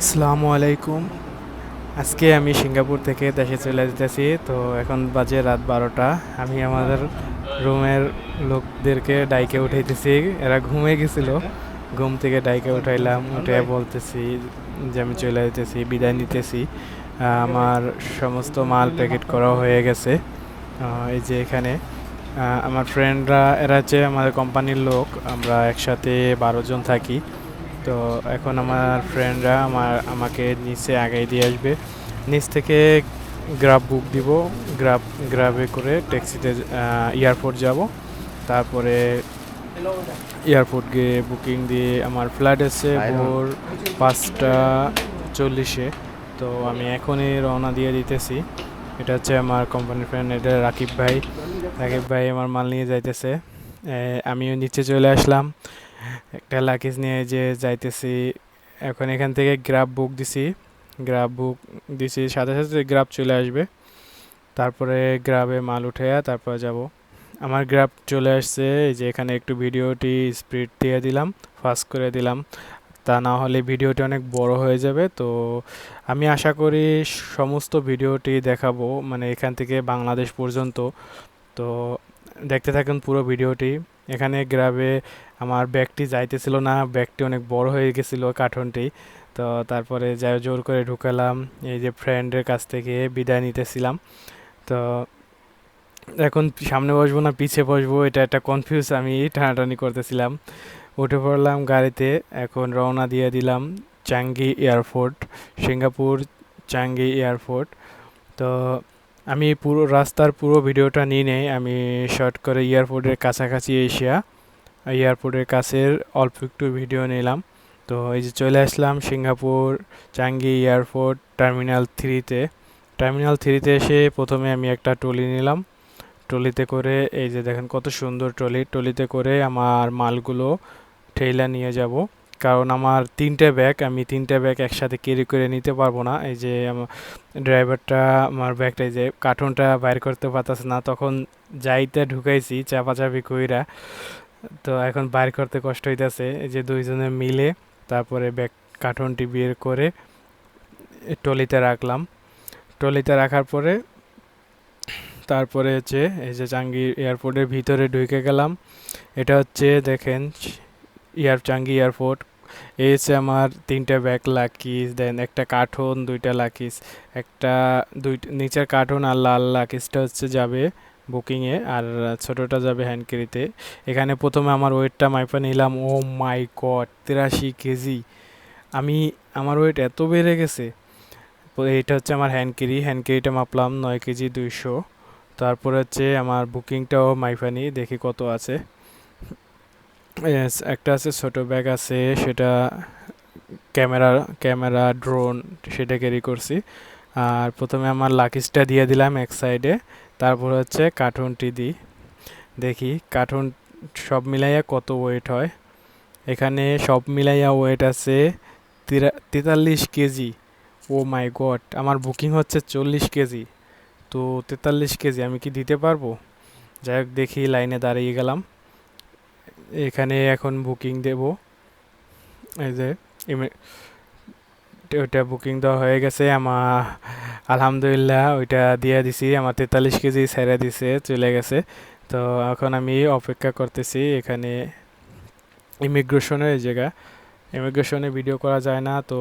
আসসালামু আলাইকুম। আজকে আমি সিঙ্গাপুর থেকে দেশে চলে যেতেছি, তো এখন বাজে রাত বারোটা। আমি আমাদের রুমের লোকদেরকে ডাইকে উঠাইতেছি, এরা ঘুমে গেছিল। ঘুম থেকে ডাইকে উঠাইলাম, উঠে বলতেছি যে আমি চলে যেতেছি, বিদায় নিতেছি। আমার সমস্ত মাল প্যাকেট করা হয়ে গেছে। এই যে এখানে আমার ফ্রেন্ডরা এরা হচ্ছে আমাদের কোম্পানির লোক। আমরা একসাথে বারো জন থাকি। তো এখন আমার ফ্রেন্ডরা আমার আমাকে নিচে আগাই দিয়ে আসবে। নিচ থেকে গ্রাব বুক দিব গ্রাব গ্রাবে করে ট্যাক্সিতে এয়ারপোর্ট যাব। তারপরে এয়ারপোর্ট গিয়ে বুকিং দিয়ে আমার ফ্লাইট আছে ভোর পাঁচটা চল্লিশে। তো আমি এখনই রওনা দিয়ে দিতেছি। এটা হচ্ছে আমার কোম্পানির ফ্রেন্ড এটা রাকিব ভাই। রাকিব ভাই আমার মাল নিয়ে যাইতেছে। আমিও নিচে চলে আসলাম। একটা লাকিজ নিয়ে যে যাইতেছি, এখন এখান থেকে গ্রাব বুক দিছি। গ্রাব বুক দিছি, সাথে সাথে গ্রাব চলে আসবে। তারপরে গ্রাবে মাল উঠে তারপর যাব। আমার গ্রাব চলে আসছে যে এখানে একটু ভিডিওটি স্পিড দিয়ে দিলাম, ফাস্ট করে দিলাম। তা না হলে ভিডিওটি অনেক বড় হয়ে যাবে। তো আমি আশা করি সমস্ত ভিডিওটি দেখাবো মানে এখান থেকে বাংলাদেশ পর্যন্ত। তো দেখতে থাকুন পুরো ভিডিওটি। এখানে গ্রাবে আমার ব্যাগটি যাইতেছিল না, ব্যাগটি অনেক বড় হয়ে গেছিল কার্টনটি। তো তারপরে যাই জোর করে ঢুকালাম, এই যে ফ্রেন্ডের কাছ থেকে বিদায় নিতেছিলাম। তো এখন সামনে বসবো না, পিছে বসবো, এটা একটা কনফিউজ আমি টানাটানি করতেছিলাম। উঠে পড়লাম গাড়িতে, এখন রওনা দিয়ে দিলাম Changi airport Singapore Changi airport তো আমি পুরো রাস্তার পুরো ভিডিওটা নিয়ে নেই, আমি শর্ট করে এয়ারপোর্টের কাছাকাছি এশিয়া এয়ারপোর্টের কাছের অল্প একটু ভিডিও নিলাম। তো এই যে চলে আসলাম সিঙ্গাপুর চাঙ্গি এয়ারপোর্ট টার্মিনাল থ্রিতে টার্মিনাল থ্রিতে এসে প্রথমে আমি একটা ট্রলি নিলাম। ট্রলিতে করে এই যে দেখেন কত সুন্দর ট্রলি। ট্রলিতে করে আমার মালগুলো ঠেলা নিয়ে যাব। কারণ আমার তিনটে ব্যাগ আমি তিনটে ব্যাগ একসাথে ক্যারি করে নিতে পারব না। এই যে ড্রাইভারটা আমার ব্যাগটা যে কার্টুনটা বাইর করতে পারতেছে না, তখন যাইতে ঢুকাইছি, চাপাচাপি কইরা। তো এখন বাইর করতে কষ্ট হইতেছে, এই যে দুইজনে মিলে তারপরে ব্যাগ কার্টুনটি বের করে ট্রলিতে রাখলাম। ট্রলিতে রাখার পরে, তারপরে হচ্ছে এই যে চাঙ্গি এয়ারপোর্টের ভিতরে ঢুকে গেলাম। এটা হচ্ছে, দেখেন এয়ার চাঙ্গি এয়ারপোর্ট হচ্ছে আমার তিনটা ব্যাগ লাকিস দেন একটা কার্টুন, দুইটা লাকিস একটা দুই, নিচের কার্টুন আর লাল লাকিসটা হচ্ছে যাবে বুকিংয়ে আর ছোটোটা যাবে হ্যান্ড ক্যারিতে এখানে প্রথমে আমার ওয়েটটা মাইপা নিলাম ও মাই গড তিরাশি কেজি। আমি, আমার ওয়েট এত বেড়ে গেছে। তো এইটা হচ্ছে আমার হ্যান্ড ক্যারি হ্যান্ড ক্যারিটা মাপলাম নয় কেজি দুইশো। তারপর হচ্ছে আমার বুকিংটাও মাইফানি দেখি কত আছে। একটা আছে, ছোট ব্যাগ আছে, সেটা ক্যামেরা ক্যামেরা ড্রোন সেটা ক্যারি করছি। আর প্রথমে আমার লাকিসটা দিয়ে দিলাম এক সাইডে তারপর হচ্ছে কার্টুনটি দিই। দেখি কার্টুন সব মিলাইয়া কত ওয়েট হয়? এখানে সব মিলাইয়া ওয়েট আছে তিরা, তেতাল্লিশ কেজি। ও মাই গড আমার বুকিং হচ্ছে চল্লিশ কেজি। তো তেতাল্লিশ কেজি, আমি কি দিতে পারব? যাই হোক, দেখি লাইনে দাঁড়িয়ে গেলাম। এখানে এখন বুকিং দেব। এই যে ওইটা বুকিং দেওয়া হয়ে গেছে। আমার আলহামদুলিল্লাহ, ওইটা দিয়ে দিছি। আমার তেতাল্লিশ কেজি ছেড়ে দিছে, চলে গেছে। তো এখন আমি অপেক্ষা করতেছি এখানে ইমিগ্রেশনের জায়গা। ইমিগ্রেশনে ভিডিও করা যায় না, তো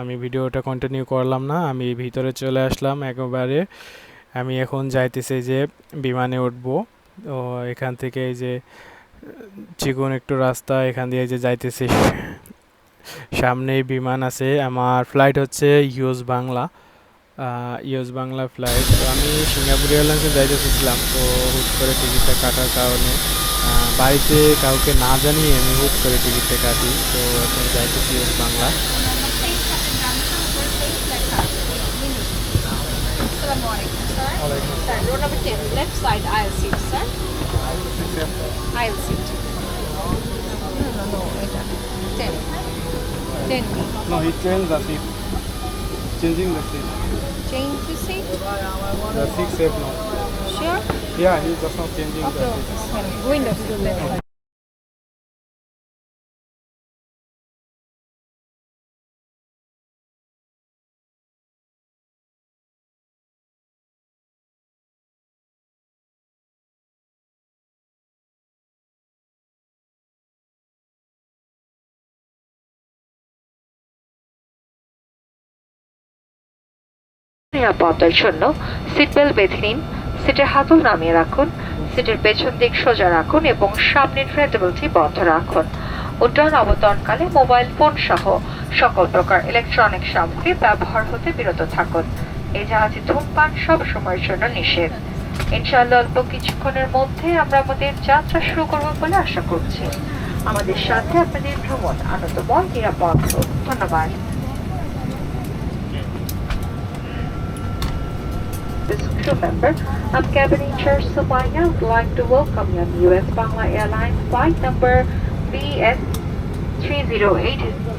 আমি ভিডিওটা কন্টিনিউ করলাম না। আমি ভিতরে চলে আসলাম একেবারে। আমি এখন যাইতেছি যে বিমানে উঠবো। তো এখান থেকে এই যে চিকন একটু রাস্তা, এখান দিয়ে যে যাইতেছি। সামনেই বিমান আছে। আমার ফ্লাইট হচ্ছে US Bangla. US Bangla flight তো আমি সিঙ্গাপুর এয়ারলাইন্সে যাইতে তো হুট করে টিকিটটা কাটার কারণে বাড়িতে কাউকে না জানিয়ে আমি হুট করে টিকিটটা কাটি। তো এখন যাইতেছি US Bangla. Sir, row number 10, left side aisle seat, sir. Aisle seat. No, no, no, এটা 10. 10 B. No, he changed the seat. Changing the seat. Change the seat. The six safe now. Sure. Yeah, he's just not changing Okay, okay. Window seat. নিরাপত্তার জন্য seat belt বেঁধে নিন, সিটের হাতল নামিয়ে রাখুন, সিটের পেছন দিক সোজা রাখুন এবং সামনের ফ্রেটেবলটি বন্ধ রাখুন। উড্ডয়ন অবতরণকালে মোবাইল ফোন সহ সকল প্রকার ইলেকট্রনিক সামগ্রী ব্যবহার হতে বিরত থাকুন। এই জাহাজে ধূমপান সব সময়ের জন্য নিষেধ। ইনশাআল্লাহ অল্প কিছুক্ষণের মধ্যে আমরা আমাদের যাত্রা শুরু করব বলে আশা করছি। আমাদের সাথে আপনাদের ভ্রমণ আনন্দময়, নিরাপদ। ধন্যবাদ। this crew member. I'm Captain Charles Sumaya. would like to welcome you on US Bangla Airlines flight number VS308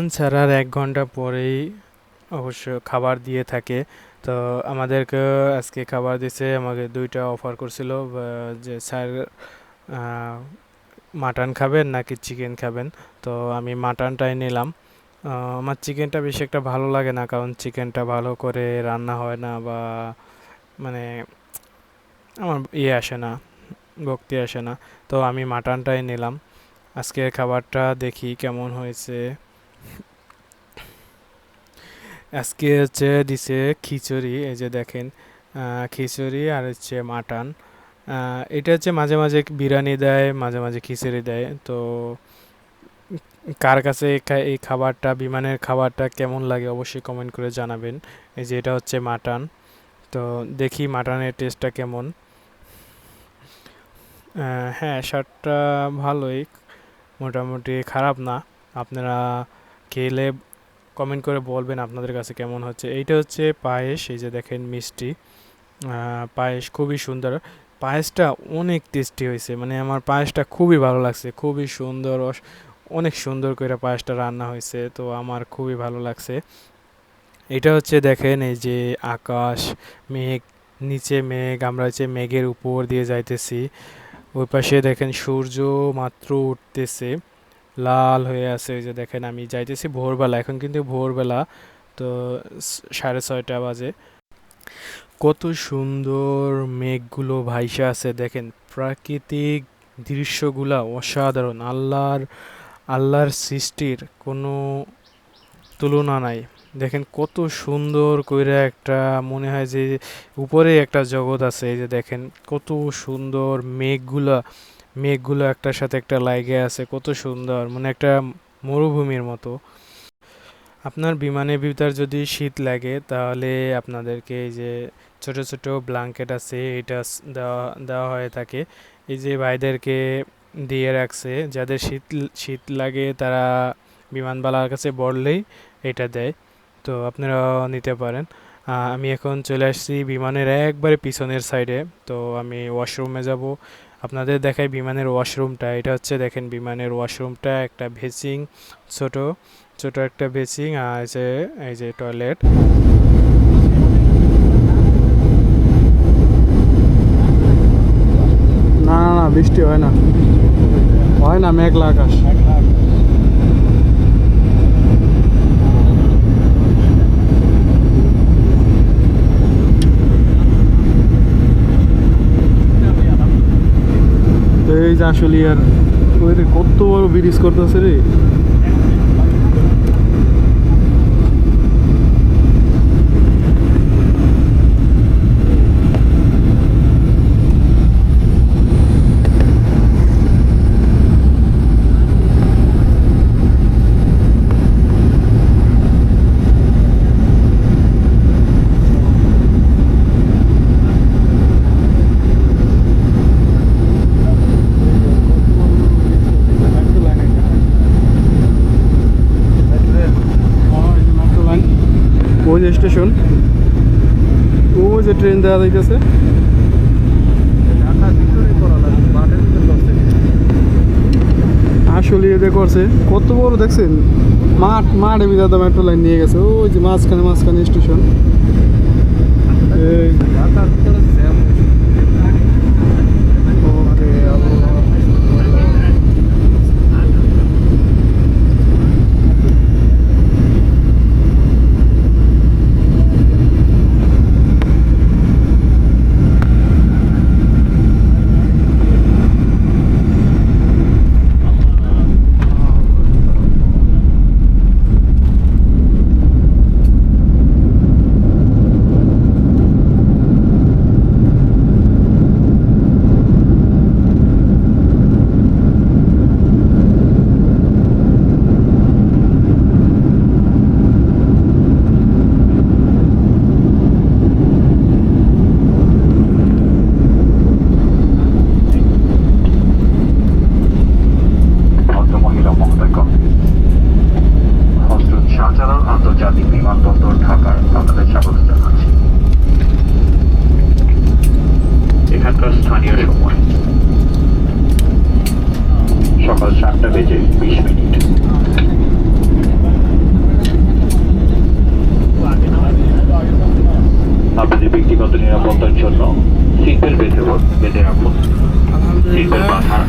বিমান ছাড়ার এক ঘণ্টা পরেই অবশ্য খাবার দিয়ে থাকে। তো আমাদেরকে আজকে খাবার দিছে, আমাকে দুইটা অফার করছিল যে স্যার মাটন খাবেন নাকি চিকেন খাবেন? তো আমি মাটনটাই নিলাম। আমার চিকেনটা বেশি একটা ভালো লাগে না, কারণ চিকেনটা ভালো করে রান্না হয় না বা মানে আমার ইয়ে আসে না, ভক্তি আসে না। তো আমি মাটনটাই নিলাম। আজকের খাবারটা দেখি কেমন হয়েছে। আজকে হচ্ছে দিছে খিচুড়ি, এই যে দেখেন খিচুড়ি আর হচ্ছে মাটন। এটা হচ্ছে মাঝে মাঝে বিরিয়ানি দেয়, মাঝে মাঝে খিচুড়ি দেয়। তো কার কাছে এই খাবারটা, বিমানের খাবারটা কেমন লাগে অবশ্যই কমেন্ট করে জানাবেন। এই যে এটা হচ্ছে মাটন। তো দেখি মাটনের টেস্টটা কেমন। হ্যাঁ স্বাদটা ভালোই, মোটামুটি খারাপ না। আপনারা খেলে কমেন্ট করে বলবেন আপনাদের কাছে কেমন হচ্ছে। এইটা হচ্ছে পায়েস, এই যে দেখেন মিষ্টি। পায়েস খুবই সুন্দর। পায়েসটা অনেক টেস্টি হয়েছে। মানে আমার পায়েসটা খুবই ভালো লাগছে। খুবই সুন্দর অনেক সুন্দর করে পায়েসটা রান্না হয়েছে। তো আমার খুবই ভালো লাগছে। এটা হচ্ছে দেখেন এই যে আকাশ, মেঘ, নিচে মেঘ, আমরা হচ্ছে মেঘের উপর দিয়ে যাইতেছি। ওই পাশে দেখেন সূর্য মাত্র উঠতেছে। লাল হয়ে আছে, ওই যে দেখেন আমি যাইতেছি ভোরবেলা, এখন কিন্তু ভোরবেলা, তো সাড়ে ছয়টা বাজে। কত সুন্দর মেঘগুলো ভাইসা আছে, দেখেন। প্রাকৃতিক দৃশ্যগুলা অসাধারণ, আল্লাহর আল্লাহর সৃষ্টির কোনো তুলনা নাই। দেখেন কত সুন্দর কইরা একটা মনে হয় যে উপরে একটা জগৎ আছে, এই যে দেখেন কত সুন্দর মেঘগুলা। মেঘগুলো একটার সাথে একটা লাগে আছে, কত সুন্দর মানে একটা মরুভূমির মতো। আপনার বিমানের ভিতর যদি শীত লাগে, তাহলে আপনাদেরকে এই যে ছোট ছোট ব্লাঙ্কেট আছে, এটা দেওয়া দেওয়া হয়ে থাকে। এই যে ভাইদেরকে দিয়ে রাখছে, যাদের শীত শীত লাগে তারা বিমানবালার কাছে বললেই এটা দেয়, তো আপনারা নিতে পারেন। আমি এখন চলে আসছি বিমানের একবারে পিছনের সাইডে তো আমি ওয়াশরুমে যাব। আপনাদের দেখাই বিমানের ওয়াশরুমটা। এটা হচ্ছে দেখেন বিমানের ওয়াশরুমটা, একটা ভেসিং, ছোট ছোট একটা ভেসিং আর যে, এই যে টয়লেট। না না, বৃষ্টি হয় না। হয় না, মেঘলা আকাশ তো এই যে আসলে আর কত বড় ব্রিজ করতেছে রে। স্টেশন। ও যে ট্রেন দেওয়া যাইতেছে। আসলে করছে, কত বড় দেখছেন? মাঠ, মাঠে বিধাতা মেট্রো লাইন নিয়ে গেছে। ওই যে মাঝখানে মাঝখানে স্টেশন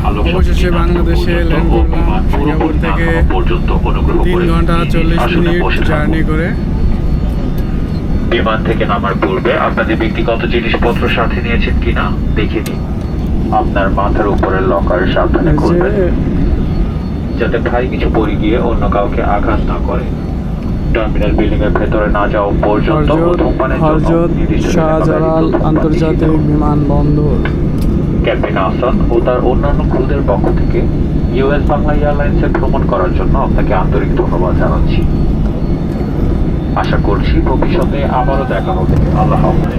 অবশেষে বাংলাদেশে ল্যান্ড করলাম সিঙ্গাপুর থেকে তিন ঘণ্টা চল্লিশ মিনিট জার্নি করে বিমান থেকে নামার পূর্বে আপনাদের ব্যক্তিগত জিনিসপত্র সাথে নিয়েছেন কিনা দেখে নিন। আপনার মাথার উপরের লকার সাবধানে খুলবেন। যাতে ভাই কিছু পড়ে গিয়ে অন্য কাউকে আঘাত না করে। টার্মিনাল বিল্ডিং এর ভেতরে না যাওয়া পর্যন্ত ধূমপানের জন্য শাহজালাল আন্তর্জাতিক। বিমানবন্দর ক্যাপ্টেন আহসান ও তার অন্যান্য ক্রুদের পক্ষ থেকে ইউএস বাংলা এয়ারলাইন্সে ভ্রমণ করার জন্য আপনাকে আন্তরিক ধন্যবাদ জানাচ্ছি। আশা করছি ভবিষ্যতে আবারও দেখা হবে। আল্লাহ হাফেজ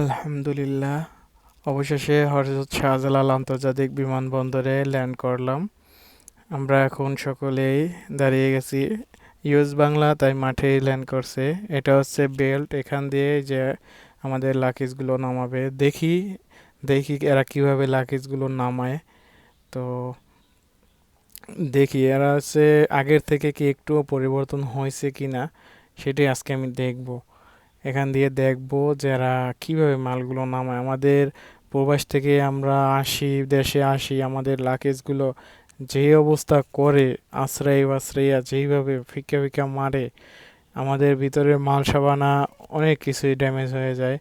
আলহামদুলিল্লাহ অবশেষে হরজত শাহজালাল আন্তর্জাতিক বিমানবন্দরে ল্যান্ড করলাম। আমরা এখন সকলেই দাঁড়িয়ে গেছি ইউএস বাংলা, তাই মাঠেই ল্যান্ড করছে। এটা হচ্ছে বেল্ট, এখান দিয়ে যে আমাদের লাকিজগুলো নামাবে। দেখি দেখি এরা কীভাবে লাকিজগুলো নামায়। তো দেখি, এরা হচ্ছে আগের থেকে কি একটুও পরিবর্তন হয়েছে কি না সেটাই আজকে আমি দেখব। এখান দিয়ে দেখব যারা কীভাবে মালগুলো নামায়। আমাদের প্রবাস থেকে আমরা আসি, দেশে আসি, আমাদের লাকেজগুলো যে অবস্থা করে, আশ্রয় আশ্রয়া যেইভাবে ফিকা ফিকা মারে, আমাদের ভিতরে মাল সাবানা অনেক কিছুই ড্যামেজ হয়ে যায়।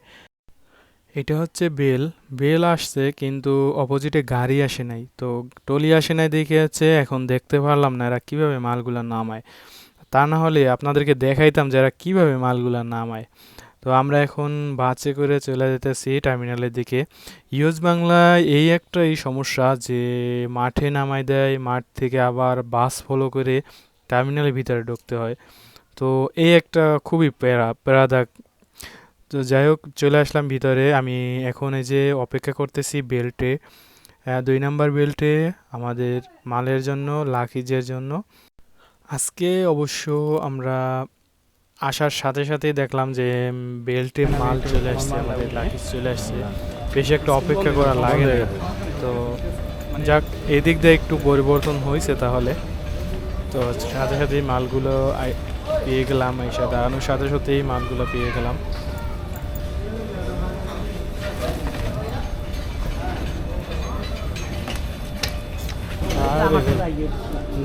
এটা হচ্ছে বেল। বেল আসছে কিন্তু অপোজিটে গাড়ি আসে নাই। তো টলি আসে নাই দেখে যাচ্ছে এখন দেখতে পারলাম না এরা কীভাবে মালগুলো নামায়। তা না হলে আপনাদেরকে দেখাইতাম যে এরা কীভাবে মালগুলো নামায়। তো আমরা এখন বাসে করে চলে যেতেছি টার্মিনালের দিকে। ইউএস বাংলায় এই একটা এই সমস্যা যে মাঠে নামাই দেয়, মাঠ থেকে আবার বাস ফলো করে টার্মিনালের ভিতরে ঢুকতে হয়। তো এই একটা খুবই প্যারা প্যারাদাক তো যাই হোক, চলে আসলাম ভিতরে। আমি এখন এই যে অপেক্ষা করতেছি বেল্টে। দুই নাম্বার বেল্টে আমাদের মালের জন্য লাকিজের জন্য। আজকে অবশ্য আমরা আসার সাথে সাথেই দেখলাম যে বেল্টে মাল চলে আসছে আমাদের লাকিজ চলে আসছে। বেশি একটা অপেক্ষা করা লাগে তো যাক, এদিক দিয়ে একটু পরিবর্তন হয়েছে তাহলে। তো সাথে সাথেই মালগুলো পেয়ে গেলাম এসে দাঁড়ানোর সাথে সাথেই মালগুলো পেয়ে গেলাম।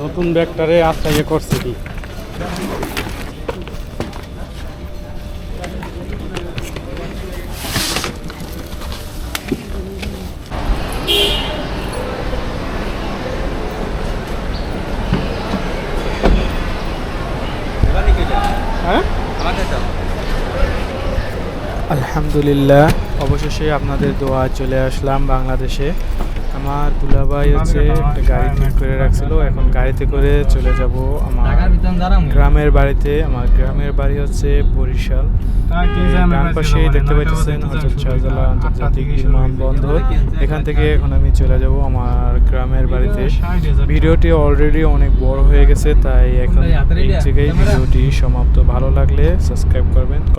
নতুন ব্যাগটারে আস্তে ইয়ে করছে কি হ্যাঁ আলহামদুলিল্লাহ, অবশেষে আপনাদের দোয়া চলে আসলাম বাংলাদেশে। আমার দুলাভাই হচ্ছে একটা গাড়ি ঠিক করে রাখছিল, এখন গাড়িতে করে চলে যাব আমার গ্রামের বাড়িতে। আমার গ্রামের বাড়ি হচ্ছে বরিশাল। ডান পাশেই দেখতে পাইতেছেন হজরত শাহজালাল আন্তর্জাতিক বিমানবন্দর। এখান থেকে এখন আমি চলে যাব আমার গ্রামের বাড়িতে। ভিডিওটি অলরেডি অনেক বড় হয়ে গেছে, তাই এখন এই জায়গায় ভিডিওটি সমাপ্ত। ভালো লাগলে সাবস্ক্রাইব করবেন